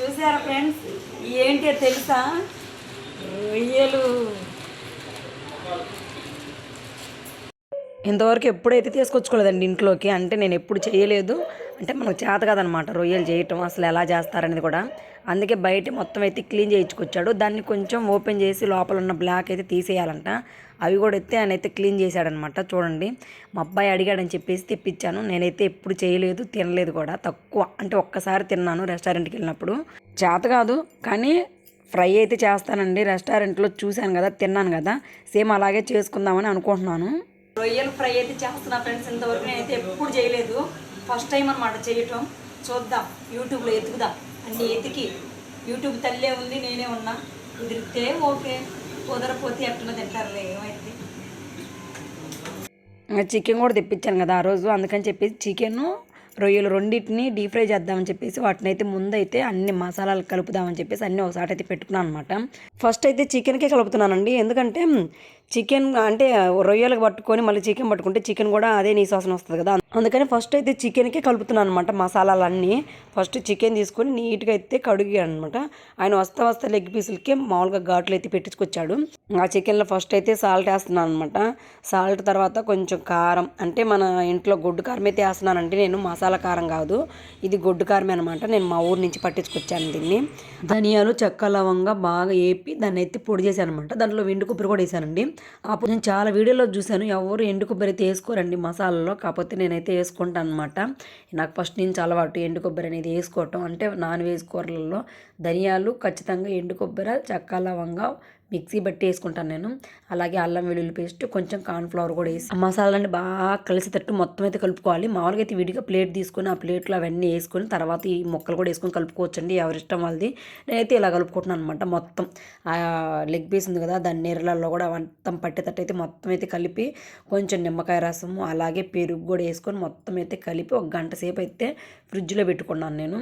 చూసారా ఫ్రెండ్స్? ఏంటి తెలుసా? రొయ్యలు. ఇంతవరకు ఎప్పుడైతే తీసుకొచ్చుకోలేదండి ఇంట్లోకి అంటే నేను ఎప్పుడు చేయలేదు. అంటే మనకు చేత కదనమాట రొయ్యలు చేయటం అసలు ఎలా చేస్తారనేది కూడా. అందుకే బయట మొత్తం అయితే క్లీన్ చేయించుకొచ్చాడు. దాన్ని కొంచెం ఓపెన్ చేసి లోపల ఉన్న బ్లాక్ అయితే తీసేయాలంట. అవి కూడా ఎత్తే ఆయన అయితే క్లీన్ చేశాడనమాట. చూడండి. మా అబ్బాయి అడిగాడని చెప్పేసి తెప్పించాను. నేనైతే ఎప్పుడు చేయలేదు తినలేదు కూడా. తక్కువ. అంటే ఒక్కసారి తిన్నాను రెస్టారెంట్కి వెళ్ళినప్పుడు. చేత కాదు కానీ ఫ్రై అయితే చేస్తానండి. రెస్టారెంట్లో చూశాను కదా తిన్నాను కదా. సేమ్ అలాగే చేసుకుందామని అనుకుంటున్నాను. రొయ్యలు ఫ్రై అయితే చేస్తున్నా ఫ్రెండ్స్ ఇంతవరకు నేనైతే ఎప్పుడు చేయలేదు. ఫస్ట్ టైం అనమాట చేయటం. చూద్దాం. యూట్యూబ్లో ఎతుకుదాం. అన్ని ఎతికి. యూట్యూబ్ తల్లే ఉంది నేనే ఉన్నా. కుదిరితే ఓకే. కుదరపోతే ఎట్లా తింటారులే ఏమైతే చికెన్ కూడా తెప్పించాను కదా ఆ రోజు అందుకని చెప్పేసి చికెన్ రొయ్యలు రెండింటిని డీప్ ఫ్రై చేద్దామని చెప్పేసి వాటిని అయితే ముందైతే అన్ని మసాలాలు కలుపుదామని చెప్పేసి అన్ని ఒకసారి అయితే పెట్టుకున్నాను అనమాట ఫస్ట్ అయితే చికెన్కే కలుపుతున్నానండి ఎందుకంటే చికెన్ అంటే రొయ్యలకు పట్టుకొని మళ్ళీ చికెన్ పట్టుకుంటే చికెన్ కూడా అదే నీ వాసన వస్తుంది కదా. అందుకని ఫస్ట్ అయితే చికెన్కే కలుపుతున్నాను అనమాట మసాలాలన్నీ. ఫస్ట్ చికెన్ తీసుకొని నీట్గా అయితే కడిగాను అనమాట ఆయన వస్తా వస్తా లెగ్ పీసులకి మామూలుగా ఘాట్లు అయితే పెట్టించుకొచ్చాడు. ఆ చికెన్లో ఫస్ట్ అయితే సాల్ట్ వేస్తున్నాను అనమాట సాల్ట్ తర్వాత కొంచెం కారం. అంటే మన ఇంట్లో గొడ్డు కారం అయితే వేస్తున్నానంటే నేను మసాలా కారం కాదు. ఇది గొడ్డు కారమే అనమాట నేను మా ఊరు నుంచి పట్టించుకొచ్చాను దీన్ని. ధనియాలు చెక్క లవంగా బాగా వేపి దాన్ని అయితే పొడి చేశాను అనమాట దాంట్లో వెండు కొబ్బరి కూడా వేసానండి అప్పుడు నేను చాలా వీడియోలో చూశాను. ఎవరు ఎండు కొబ్బరి అయితే వేసుకోరండి మసాలాలో. కాకపోతే నేనైతే వేసుకుంటాను అనమాట నాకు ఫస్ట్ నుంచి అలవాటు ఎండు కొబ్బరి అనేది వేసుకోవటం. అంటే నాన్ వెజ్ కూరలలో ధనియాలు ఖచ్చితంగా ఎండు కొబ్బరి చక్క లవంగా మిక్సీ బట్టి వేసుకుంటాను నేను. అలాగే అల్లం వెల్లుల్లి పేస్ట్ కొంచెం కార్న్ఫ్లవర్ కూడా వేసి ఆ మసాలాన్ని బాగా కలిసేటట్టు మొత్తం అయితే కలుపుకోవాలి. మామూలుగా అయితే విడిగా ప్లేట్ తీసుకొని ఆ ప్లేట్లో అవన్నీ వేసుకొని తర్వాత ఈ ముక్కలు కూడా వేసుకొని కలుపుకోవచ్చండి. ఎవరిష్టం వాళ్ళది. నేనైతే ఇలా కలుపుకుంటున్నాను అనమాట మొత్తం. ఆ లెగ్ పీస్ ఉంది కదా దాని నీళ్ళల్లో కూడా మొత్తం పట్టేటట్టు అయితే మొత్తం అయితే కలిపి కొంచెం నిమ్మకాయ రసము అలాగే పెరుగు కూడా వేసుకొని మొత్తం అయితే కలిపి ఒక గంట సేపు అయితే ఫ్రిడ్జ్లో పెట్టుకున్నాను నేను.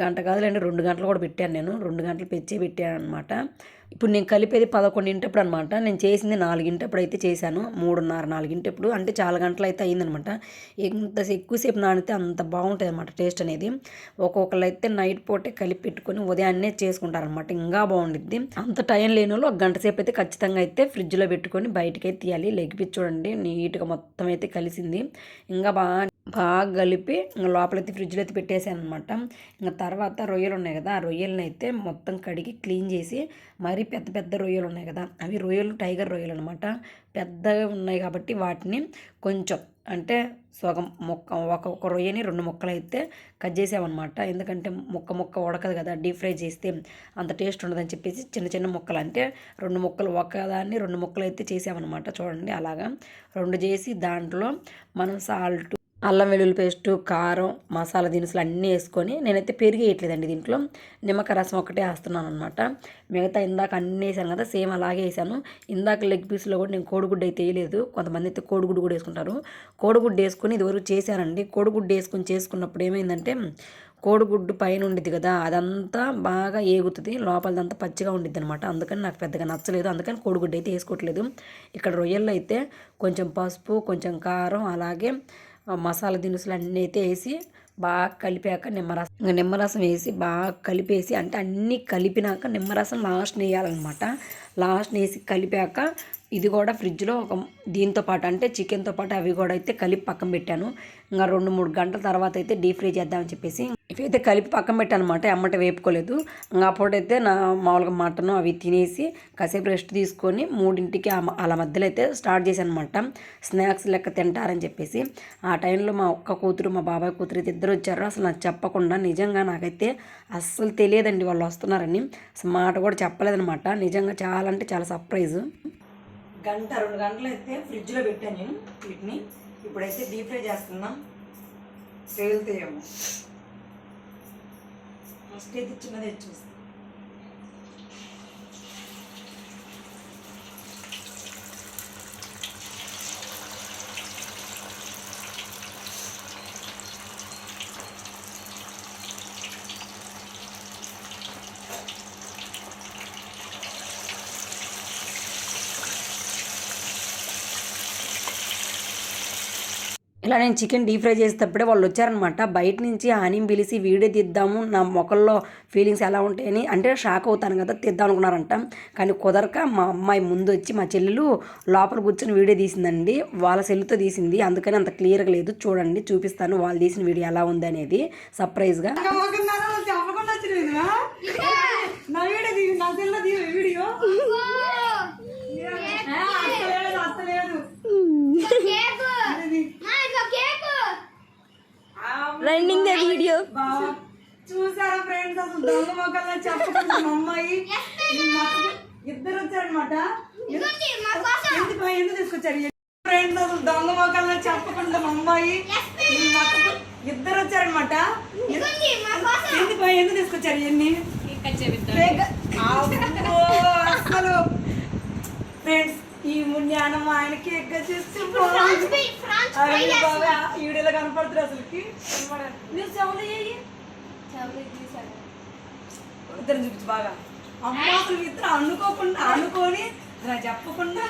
గంట కాదులేండి రెండు గంటలు కూడా పెట్టాను నేను. రెండు గంటలు పెంచి పెట్టాను అనమాట ఇప్పుడు నేను కలిపేది పదకొండింటప్పుడు అనమాట నేను చేసింది నాలుగింటప్పుడు అయితే చేశాను. మూడున్నర నాలుగింటప్పుడు అంటే చాలా గంటలు అయితే అయిందనమాట. ఎంత ఎక్కువసేపు నానితే అంత బాగుంటుంది అనమాట టేస్ట్ అనేది. ఒక్కొక్కరు అయితే నైట్ పూటే కలిపి పెట్టుకొని ఉదయాన్నే చేసుకుంటారనమాట. ఇంకా బాగుండిద్ది. అంత టైం లేని వాళ్ళు ఒక గంట సేపు అయితే ఖచ్చితంగా అయితే ఫ్రిడ్జ్లో పెట్టుకొని బయటకి అయితే తీయాలి. లెగ్ పీస్ చూడండి. నీట్గా మొత్తం అయితే కలిసింది. ఇంకా బాగా బాగా కలిపి ఇంకా లోపలైతే ఫ్రిడ్జ్లో అయితే పెట్టేసాను అనమాట ఇంకా తర్వాత రొయ్యలు ఉన్నాయి కదా ఆ రొయ్యలను అయితే మొత్తం కడిగి క్లీన్ చేసి మరీ పెద్ద పెద్ద రొయ్యలు ఉన్నాయి కదా అవి రొయ్యలు టైగర్ రొయ్యలు అనమాట పెద్దగా ఉన్నాయి కాబట్టి వాటిని కొంచెం అంటే సగం మొక్క ఒక్కొక్క రొయ్యని రెండు ముక్కలు అయితే కట్ చేసామన్నమాట ఎందుకంటే ముక్క ముక్క ఉడకదు కదా డీప్ ఫ్రై చేస్తే అంత టేస్ట్ ఉండదని చెప్పేసి చిన్న చిన్న ముక్కలు అంటే రెండు ముక్కలు ఒకదాన్ని రెండు ముక్కలు అయితే చేసామన్నమాట చూడండి అలాగా. రెండు చేసి దాంట్లో మనం సాల్ట్ అల్లం వెల్లుల్లి పేస్టు కారం మసాలా దినుసులు అన్నీ వేసుకొని నేనైతే పెరిగి వేయట్లేదండి దీంట్లో. నిమ్మకాయ రసం ఒకటే వేస్తున్నాను అనమాట మిగతా ఇందాక అన్నీ వేసాను కదా సేమ్ అలాగే వేసాను. ఇందాక లెగ్ పీస్లో కూడా నేను కోడిగుడ్డు అయితే వేయలేదు. కొంతమంది అయితే కోడిగుడ్డు కూడా వేసుకుంటారు. కోడిగుడ్డు వేసుకొని ఇదివరకు చేశానండి. కోడిగుడ్డు వేసుకొని చేసుకున్నప్పుడు ఏమైందంటే కోడిగుడ్డు పైన ఉండిద్ది కదా అదంతా బాగా ఏగుతుంది. లోపలదంతా పచ్చిగా ఉండిద్ది అనమాట అందుకని నాకు పెద్దగా నచ్చలేదు. అందుకని కోడిగుడ్డు అయితే వేసుకోవట్లేదు. ఇక్కడ రొయ్యల్లో అయితే కొంచెం పసుపు కొంచెం కారం అలాగే మసాలా దినుసులు అన్నీ అయితే వేసి బాగా కలిపాక నిమ్మరసం. నిమ్మరసం వేసి బాగా కలిపేసి అంటే అన్నీ కలిపినాక నిమ్మరసం లాస్ట్ వేయాలన్నమాట. లాస్ట్ వేసి కలిపాక ఇది కూడా ఫ్రిడ్జ్లో ఒక దీంతో పాటు అంటే చికెన్తో పాటు అవి కూడా అయితే కలిపి పక్కన పెట్టాను. ఇంకా రెండు మూడు గంటల తర్వాత అయితే డీప్ ఫ్రై చేద్దామని చెప్పేసి ఇవైతే కలిపి పక్కన పెట్టాను అనమాట ఎమ్మట వేపుకోలేదు. ఇంకా అప్పుడైతే నా మామూలుగా మటన్ అవి తినేసి కాసేపు రెస్ట్ తీసుకొని మూడింటికి అలా మధ్యలో అయితే స్టార్ట్ చేశాను అనమాట స్నాక్స్ లెక్క తింటారని చెప్పేసి. ఆ టైంలో మా ఒక్క కూతురు మా బాబాయ్ కూతురు అయితే ఇద్దరు వచ్చారు. అసలు నాకు చెప్పకుండా నిజంగా నాకైతే అస్సలు తెలియదండి వాళ్ళు వస్తున్నారని. అసలు మాట కూడా చెప్పలేదనమాట. నిజంగా చాలా అంటే చాలా సర్ప్రైజ్. గంట రెండు గంటలు అయితే ఫ్రిడ్జ్లో పెట్టాను నేను వీటిని. ఇప్పుడైతే డీప్ ఫ్రై చేస్తున్నాం. తేలుతాయేమో ఫస్ట్ అయితే చిన్నది చూస్తాను ఇలా నేను చికెన్ డీప్ ఫ్రై చేసేటప్పుడే వాళ్ళు వచ్చారనమాట. బయట నుంచి హనీని పిలిచి వీడియో తీద్దాము నా మొక్కల్లో ఫీలింగ్స్ ఎలా ఉంటాయని అంటే షాక్ అవుతాను కదా తీద్దాం అనుకున్నారంట. కానీ కుదరక మా అమ్మాయి ముందు వచ్చి మా చెల్లెలు లోపల కూర్చొని వీడియో తీసిందండి. వాళ్ళ సెల్లుతో తీసింది. అందుకని అంత క్లియర్గా లేదు. చూడండి చూపిస్తాను వాళ్ళు తీసిన వీడియో ఎలా ఉంది అనేది. సర్ప్రైజ్గా. వీడియో రన్నింగ్ ద వీడియో చూసారా ఫ్రెండ్స్ అసలు దొంగ మొక్కల్లో చెప్పకుండా మా అమ్మాయి ఇద్దరు వచ్చారనమాట ఎందుకు ఎందుకు తీసుకొచ్చారు? ఫ్రెండ్స్ అసలు దొంగ మొక్కల్లో చెప్పకుండా మా అమ్మాయి ఇద్దరు వచ్చారనమాట ఎందుకు ఎందుకు తీసుకొచ్చారు ఇవన్నీ? అసలు. ఫ్రెండ్స్ ఈ జ్ఞానం ఆయనకి ఎగ్గ చేస్తే బాబా, ఈ వీడియోలో కనపడుతుంది అసలుకి? నువ్వు చెవులు చెయ్యి ఇద్దరు చూపించు బాగా. అమ్మ అసలు ఇద్దరు అనుకోకుండా అనుకొని ఇలా చెప్పకుండా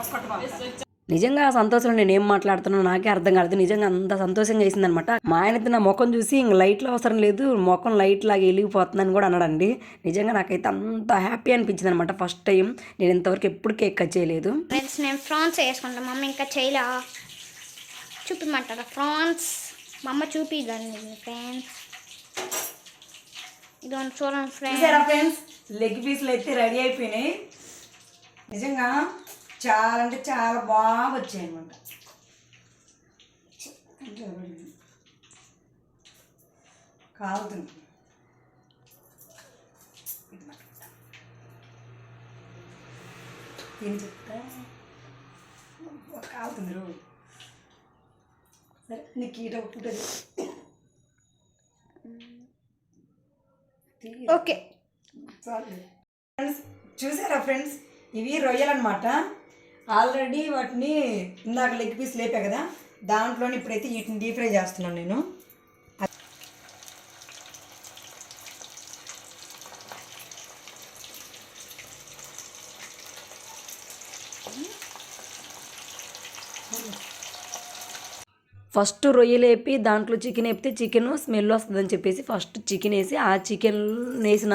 ఒక్కటి బాగా నిజంగా ఆ సంతోషంలో నేను ఏం మాట్లాడుతున్నానో నాకే అర్థం కాలేదు. నిజంగా అంత సంతోషంగా వేసిందనమాట మా ఆయన నా ముఖం చూసి ఇంక లైట్లు అవసరం లేదు ముఖం లైట్ లాగా వెలిగిపోతుందని కూడా అన్నాడండి. నిజంగా నాకైతే అంత హ్యాపీ అనిపించింది అనమాట ఫస్ట్ టైం. నేను ఇంతవరకు ఎప్పుడు కేక్ కట్ చేయలేదు. ఫ్రెండ్స్ నేను ఫ్రాన్స్ వేసుకుంటా. మమ్మీ ఇంకా చేయలా? చూపిమంటారా? ఫ్రాన్స్? మా అమ్మ చూపిదండి ఫ్రెండ్స్. ఇదిగోండి చూడండి ఫ్రెండ్స్. ఫ్రెండ్స్? లెగ్ పీస్లు అయితే రెడీ అయిపోయినాయి. నిజంగా చాలా అంటే చాలా బాగా వచ్చాయి అనమాట కాలుతుంది ఏం చెప్తా? కాలుతుంది రోజు సరే నీకు ఈట పుట్టది ఓకే. ఫ్రెండ్స్ చూసారా ఫ్రెండ్స్? ఇవి రొయ్యలు అనమాట ఆల్రెడీ వాటిని ఇందాక లెగ్ పీస్ లేపా కదా దాంట్లోని ఇప్పుడైతే వీటిని డీప్ ఫ్రై చేస్తున్నాను నేను. ఫస్ట్ రొయ్యలు వేపి దాంట్లో చికెన్ వేపితే చికెన్ స్మెల్ వస్తుందని చెప్పేసి ఫస్ట్ చికెన్ వేసి ఆ చికెన్ వేసిన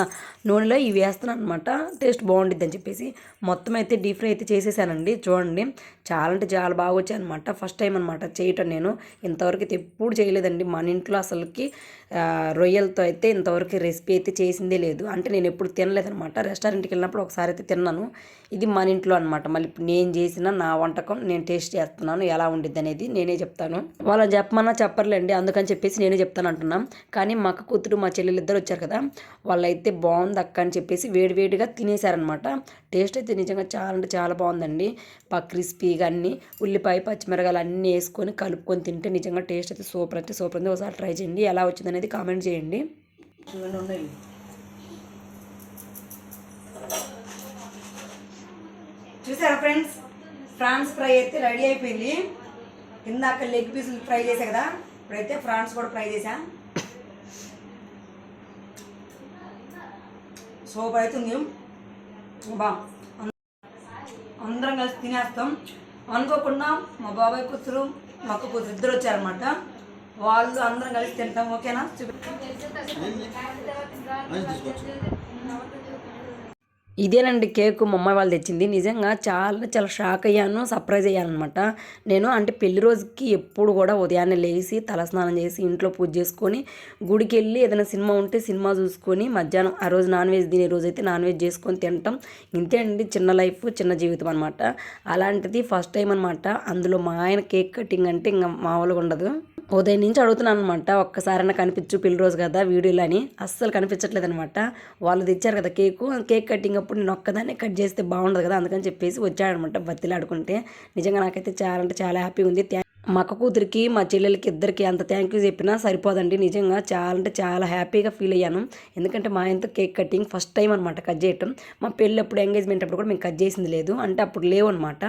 నూనెలో ఇవి వేస్తున్నాను అనమాట టేస్ట్ బాగుండిద్ది అని చెప్పేసి మొత్తం అయితే డీప్ ఫ్రై అయితే చేసేసానండి. చూడండి చాలా అంటే చాలా బాగా వచ్చాయి అనమాట ఫస్ట్ టైం అనమాట చేయటం నేను. ఇంతవరకు అయితే ఎప్పుడు చేయలేదండి. మన ఇంట్లో అసలుకి రొయ్యలతో అయితే ఇంతవరకు రెసిపీ అయితే చేసిందే లేదు. అంటే నేను ఎప్పుడు తినలేదనమాట రెస్టారెంట్కి వెళ్ళినప్పుడు ఒకసారి అయితే తిన్నాను. ఇది మన ఇంట్లో అనమాట మళ్ళీ ఇప్పుడు నేను చేసిన నా వంటకం నేను టేస్ట్ చేస్తున్నాను. ఎలా ఉండిద్ది అనేది నేనే చెప్తాను. వాళ్ళు చెప్పమన్నా చెప్పర్లేండి. అందుకని చెప్పేసి నేనే చెప్తాను అంటున్నాం. కానీ మా అక్క కూతురు మా చెల్లెలు ఇద్దరు వచ్చారు కదా. వాళ్ళైతే బాగుంది అక్క అని చెప్పేసి వేడివేడిగా తినేశారనమాట టేస్ట్ అయితే నిజంగా చాలా అంటే చాలా బాగుందండి. పా క్రిస్పీగా అన్ని ఉల్లిపాయ పచ్చిమిరకాయలు అన్నీ వేసుకొని కలుపుకొని తింటే నిజంగా టేస్ట్ అయితే సూపర్ అయితే సూపర్ ఉంది. ఒకసారి ట్రై చేయండి. ఎలా వచ్చిందని అనేది కామెంట్ చేయండి. చూడండి చూసారా ఫ్రెండ్స్? ఫ్రాన్స్ ఫ్రై అయితే రెడీ అయిపోయింది. ఇందాక లెగ్ పీసులు ఫ్రై చేసా కదా? ఇప్పుడైతే ఫ్రాన్స్ కూడా ఫ్రై చేసా సూపర్ అవుతుంది బా అందరం కలిసి తినేస్తాం. అనుకోకుండా మా బాబాయ్ కూతురు మా అక్క కూతురు ఇద్దరు వచ్చారనమాట వాళ్ళు అందరం కలిసి తింటాం ఓకేనా? ఇదేనండి కేక్ మా అమ్మాయి వాళ్ళు తెచ్చింది. నిజంగా చాలా చాలా షాక్ అయ్యాను సర్ప్రైజ్ అయ్యాను అనమాట నేను అంటే పెళ్ళి రోజుకి ఎప్పుడు కూడా ఉదయాన్నే లేచి తలస్నానం చేసి ఇంట్లో పూజ చేసుకొని గుడికి వెళ్ళి ఏదైనా సినిమా ఉంటే సినిమా చూసుకొని మధ్యాహ్నం ఆ రోజు నాన్ వెజ్ తినే రోజు అయితే నాన్ వెజ్ చేసుకొని తింటాం. ఇంతే అండి చిన్న లైఫ్ చిన్న జీవితం అనమాట అలాంటిది ఫస్ట్ టైం అనమాట అందులో మా ఆయన కేక్ కటింగ్ అంటే ఇంకా మామూలుగా ఉండదు. ఉదయం నుంచి అడుగుతున్నాను అనమాట ఒక్కసారైనా కనిపించు పెళ్ళి రోజు కదా వీడియోలో అని. అస్సలు కనిపించట్లేదు అనమాట వాళ్ళు తెచ్చారు కదా కేకు. కేక్ కటింగ్ అప్పుడు నేను ఒక్కదాన్నే కట్ చేస్తే బాగుండదు కదా అందుకని చెప్పేసి వచ్చాడనమాట బతిలాడుకుంటే. నిజంగా నాకైతే చాలా అంటే చాలా హ్యాపీగా ఉంది. మా అక్క కూతురికి మా చెల్లెలకి ఇద్దరికి అంత థ్యాంక్ యూ చెప్పినా సరిపోదండి. నిజంగా చాలా అంటే చాలా హ్యాపీగా ఫీల్ అయ్యాను. ఎందుకంటే మా ఆయనతో కేక్ కటింగ్ ఫస్ట్ టైం అనమాట కట్ చేయటం. మా పెళ్ళి అప్పుడు ఎంగేజ్మెంట్ అప్పుడు కూడా మేము కట్ చేసింది లేదు. అంటే అప్పుడు లేవు అనమాట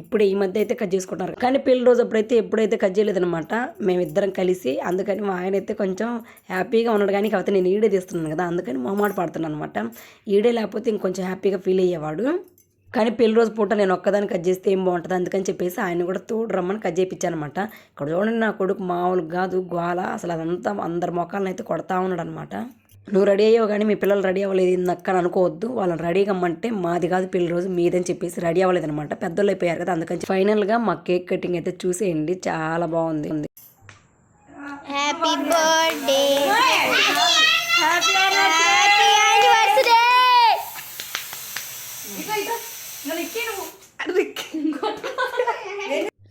ఇప్పుడు ఈ మధ్య అయితే కట్ చేసుకుంటున్నారు. కానీ పెళ్ళి రోజు అప్పుడైతే ఎప్పుడైతే కట్ చేయలేదనమాట మేమిద్దరం కలిసి అందుకని మా ఆయన అయితే కొంచెం హ్యాపీగా ఉన్నాడు. కానీ కాకపోతే నేను ఈడే తీస్తున్నాను కదా అందుకని మొహమాట పడుతున్నాను అనమాట ఈడే లేకపోతే ఇంకొంచెం హ్యాపీగా ఫీల్ అయ్యేవాడు. కానీ పెళ్ళి రోజు పూట నేను ఒక్కదాన్ని కట్ చేస్తే ఏం బాగుంటుంది అందుకని చెప్పేసి ఆయన కూడా తోడు రమ్మని కట్ చేయించానమాట ఇక్కడ చూడండి నా కొడుకు మామూలు కాదు గోళ అసలు అదంతా అందరి మొక్కలను అయితే కొడతా ఉన్నాడు అనమాట నువ్వు రెడీ అయ్యావు కానీ మీ పిల్లలు రెడీ అవ్వలేదు ఇందక్క అని అనుకోవద్దు. వాళ్ళని రెడీ కమ్మంటే మాది కాదు పెళ్ళి రోజు మీదని చెప్పేసి రెడీ అవ్వలేదు అనమాట పెద్దోళ్ళు అయిపోయారు కదా అందుకని ఫైనల్గా మా కేక్ కటింగ్ అయితే చూసేయండి. చాలా బాగుంది. హ్యాపీ బర్త్డే హ్యాపీ యానివర్సరీ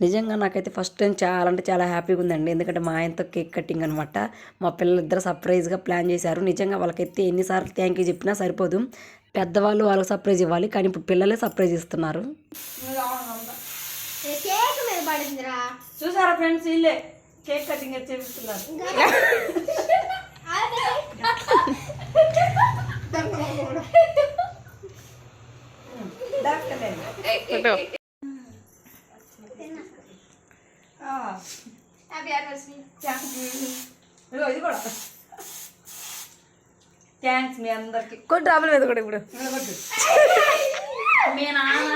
నిజంగా నాకైతే ఫస్ట్ టైం చాలా అంటే చాలా హ్యాపీగా ఉందండి ఎందుకంటే మా ఆయనతో కేక్ కటింగ్ అనమాట మా పిల్లలిద్దరు సర్ప్రైజ్గా ప్లాన్ చేశారు. నిజంగా వాళ్ళకైతే ఎన్నిసార్లు థ్యాంక్ యూ చెప్పినా సరిపోదు. పెద్దవాళ్ళు వాళ్ళకి సర్ప్రైజ్ ఇవ్వాలి. కానీ ఇప్పుడు పిల్లలే సర్ప్రైజ్ ఇస్తున్నారు. చూసారా ఫ్రెండ్స్ వీళ్ళే కేక్ కటింగ్ హ్యాపీ యానివర్సరీ ఇదిగో ఇది కూడా థ్యాంక్స్ మీ అందరికి. కొన్ని డ్రాబుల మీద కూడా ఇప్పుడు మీ నాన్న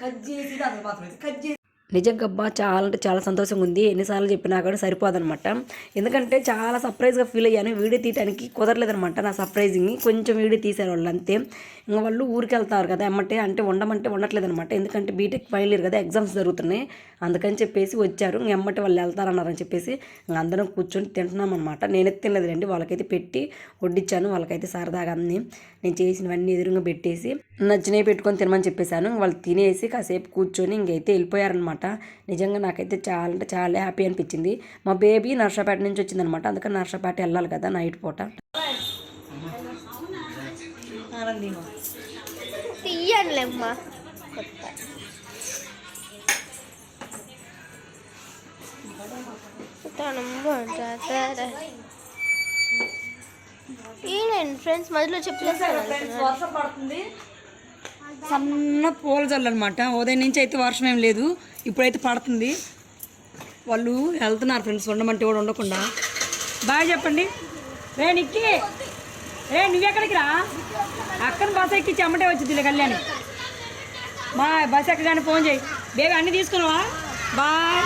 కట్ చేసి అసలు మాత్రం కట్ చేసి నిజంగా అబ్బా చాలా అంటే చాలా సంతోషంగా ఉంది ఎన్నిసార్లు చెప్పినా కూడా సరిపోదనమాట. ఎందుకంటే చాలా సర్ప్రైజ్గా ఫీల్ అయ్యాను. వీడియో తీయడానికి కుదరలేదనమాట నా సర్ప్రైజింగ్ కొంచెం వీడియో తీశారు వాళ్ళు అంతే. ఇంకా వాళ్ళు ఊరికి వెళ్తారు కదా ఎమ్మటే అంటే ఉండమంటే ఉండట్లేదు అనమాట ఎందుకంటే బీటెక్ ఫైనల్ ఇయర్ కదా ఎగ్జామ్స్ జరుగుతున్నాయి. అందుకని చెప్పేసి వచ్చారు. ఇంక ఎమ్మటే వాళ్ళు వెళ్తారన్నారని చెప్పేసి ఇంక అందరం కూర్చొని తింటున్నాం అనమాట నేనైతే తినలేదండి వాళ్ళకైతే పెట్టి వడ్డించాను వాళ్ళకైతే సరదాగా అన్ని. నేను చేసినవన్నీ ఎదురుగా పెట్టేసి నచ్చినవి పెట్టుకొని తినమని చెప్పేశాను. వాళ్ళు తినేసి కాసేపు కూర్చొని ఇంకైతే వెళ్ళిపోయారనమాట నిజంగా నాకైతే చాలా అంటే చాలా హ్యాపీ అనిపించింది. మా బేబీ నర్సాపేట నుంచి వచ్చిందనమాట అందుకని నర్సాపేట వెళ్ళాలి కదా నైట్ పూట. ఆనందీమా తీయండిలేమ్మా ఏంటండి ఫ్రెండ్స్ మధ్యలో చెప్పలేదు ఫ్రెండ్స్ వర్షం పడుతుంది. సన్న పూల జల్లు అనమాట ఉదయం నుంచి అయితే వర్షం ఏం లేదు. ఇప్పుడైతే పడుతుంది. వాళ్ళు వెళ్తున్నారు ఫ్రెండ్స్ ఉండమంటే కూడా ఉండకుండా. బాయ్ చెప్పండి. రే నిక్కి. రే నువ్వెక్కడికి రా? అక్కడ బస్ ఎక్కి చెమ్మటే వచ్చింది ఇలా కళ్యాణి. బాయ్ బస్ ఎక్కగానే ఫోన్ చేయి. బేబీ అన్నీ తీసుకున్నావా? బాయ్.